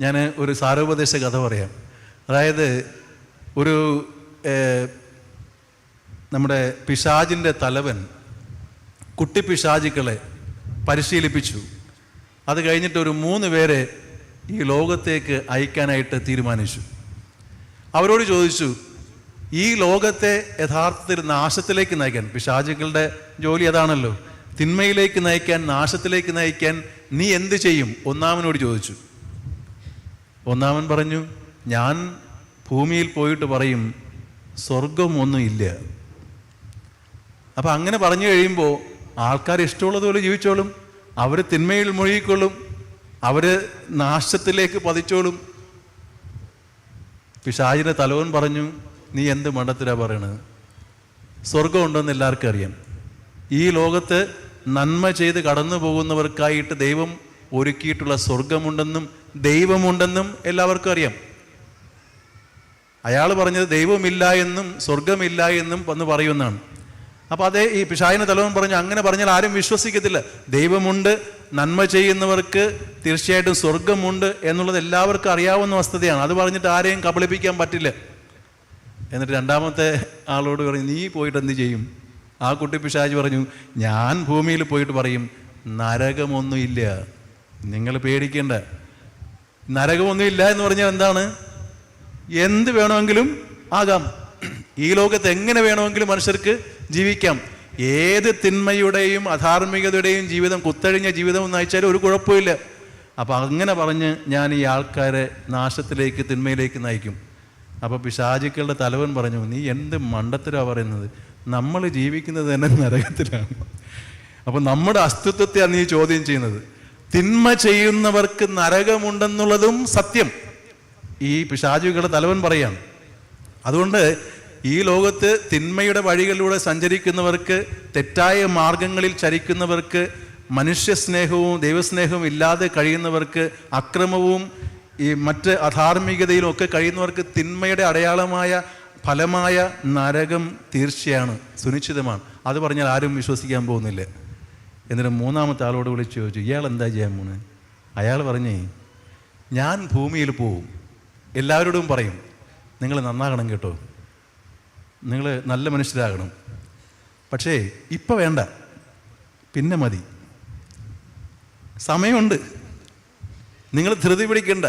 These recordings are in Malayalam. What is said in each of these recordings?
ഞാൻ ഒരു സാരോപദേശ കഥ പറയാം. അതായത് ഒരു നമ്മുടെ പിശാജിന്റെ തലവൻ കുട്ടി പിശാചുക്കളെ പരിശീലിപ്പിച്ചു. അത് കഴിഞ്ഞിട്ട് ഒരു മൂന്ന് പേരെ ഈ ലോകത്തേക്ക് അയക്കാനായിട്ട് തീരുമാനിച്ചു. അവരോട് ചോദിച്ചു ഈ ലോകത്തെ യഥാർത്ഥത്തിൽ നാശത്തിലേക്ക് നയിക്കാൻ പിശാചുക്കളുടെ ജോലി അതാണല്ലോ തിന്മയിലേക്ക് നയിക്കാൻ നാശത്തിലേക്ക് നയിക്കാൻ നീ എന്ത് ചെയ്യും? ഒന്നാമനോട് ചോദിച്ചു. ഒന്നാമൻ പറഞ്ഞു ഞാൻ ഭൂമിയിൽ പോയിട്ട് പറയും സ്വർഗം ഒന്നും ഇല്ല. അപ്പം അങ്ങനെ പറഞ്ഞു കഴിയുമ്പോൾ ആൾക്കാർ ഇഷ്ടമുള്ളതുപോലെ ജീവിച്ചോളും അവർ തിന്മയിൽ മുഴുകിക്കൊള്ളും അവർ നാശത്തിലേക്ക് പതിച്ചോളും. പിശാചിന്റെ തലവൻ പറഞ്ഞു നീ എന്ത് മണ്ടത്തിലാ പറയണത്? സ്വർഗം ഉണ്ടെന്ന് എല്ലാവർക്കും അറിയാം. ഈ ലോകത്ത് നന്മ ചെയ്ത് കടന്നു പോകുന്നവർക്കായിട്ട് ദൈവം ഒരുക്കിയിട്ടുള്ള സ്വർഗമുണ്ടെന്നും ദൈവമുണ്ടെന്നും എല്ലാവർക്കും അറിയാം. അയാൾ പറഞ്ഞത് ദൈവമില്ല എന്നും സ്വർഗമില്ല എന്നും വന്ന് പറയുന്നതാണ് അപ്പോൾ അതേ ഈ പിഷായന തലവൻ പറഞ്ഞു അങ്ങനെ പറഞ്ഞാൽ ആരും വിശ്വസിക്കത്തില്ല. ദൈവമുണ്ട് നന്മ ചെയ്യുന്നവർക്ക് തീർച്ചയായിട്ടും സ്വർഗമുണ്ട് എന്നുള്ളത് എല്ലാവർക്കും അറിയാവുന്ന വസ്തുതയാണ്. അത് പറഞ്ഞിട്ട് ആരെയും കബളിപ്പിക്കാൻ പറ്റില്ല. എന്നിട്ട് രണ്ടാമത്തെ ആളോട് പറഞ്ഞു നീ പോയിട്ട് എന്ത് ചെയ്യും? ആ കുട്ടി പിശാജ് പറഞ്ഞു ഞാൻ ഭൂമിയിൽ പോയിട്ട് പറയും നരകമൊന്നുമില്ല. നിങ്ങൾ പേടിക്കേണ്ട. നരകമൊന്നുമില്ല എന്ന് പറഞ്ഞാൽ എന്താണ്? എന്ത് വേണമെങ്കിലും ആകാം. ഈ ലോകത്ത് എങ്ങനെ വേണമെങ്കിലും മനുഷ്യർക്ക് ജീവിക്കാം. ഏത് തിന്മയുടെയും അധാർമികതയുടെയും ജീവിതം കുത്തഴിഞ്ഞ ജീവിതം നയിച്ചാലും ഒരു കുഴപ്പമില്ല. അപ്പം അങ്ങനെ പറഞ്ഞ് ഞാൻ ഈ ആൾക്കാരെ നാശത്തിലേക്ക് തിന്മയിലേക്ക് നയിക്കും. അപ്പോൾ പിശാചിക്കളുടെ തലവൻ പറഞ്ഞു നീ എന്ത് മണ്ടത്തിലാണ് പറയുന്നത്? നമ്മൾ ജീവിക്കുന്നത് തന്നെ നരകത്തിലാണ്. അപ്പം നമ്മുടെ അസ്തിത്വത്തെയാണ് നീ ചോദ്യം ചെയ്യുന്നത്. തിന്മ ചെയ്യുന്നവർക്ക് നരകമുണ്ടെന്നുള്ളതും സത്യം. ഈ പിശാചുകളുടെ തലവൻ പറയാണ്. അതുകൊണ്ട് ഈ ലോകത്ത് തിന്മയുടെ വഴികളിലൂടെ സഞ്ചരിക്കുന്നവർക്ക് തെറ്റായ മാർഗങ്ങളിൽ ചരിക്കുന്നവർക്ക് മനുഷ്യസ്നേഹവും ദൈവസ്നേഹവും ഇല്ലാതെ കഴിയുന്നവർക്ക് അക്രമവും ഈ മറ്റ് അധാർമികതയിലും ഒക്കെ കഴിയുന്നവർക്ക് തിന്മയുടെ അടയാളമായ ഫലമായ നരകം തീർച്ചയാണ് സുനിശ്ചിതമാണ്. അത് പറഞ്ഞാൽ ആരും വിശ്വസിക്കാൻ പോകുന്നില്ല. എന്നിട്ട് മൂന്നാമത്തെ ആളോട് വിളിച്ച് ചോദിച്ചു ഇയാൾ എന്താ ചെയ്യാൻ പോണ്? അയാൾ പറഞ്ഞേ ഞാൻ ഭൂമിയിൽ പോവും. എല്ലാവരോടും പറയും നിങ്ങൾ നന്നാകണം കേട്ടോ. നിങ്ങൾ നല്ല മനുഷ്യരാകണം. പക്ഷേ ഇപ്പം വേണ്ട. പിന്നെ മതി. സമയമുണ്ട്. നിങ്ങൾ ധൃതി പിടിക്കണ്ട.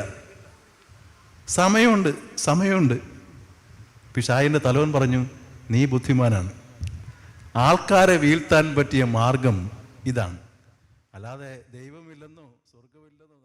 സമയമുണ്ട് സമയമുണ്ട്. പിഷായിന്റെ തലവൻ പറഞ്ഞു നീ ബുദ്ധിമാനാണ്. ആൾക്കാരെ വീഴ്ത്താൻ പറ്റിയ മാർഗം ഇതാണ്. അല്ലാതെ ദൈവമില്ലെന്നോ സ്വർഗമില്ലെന്നോ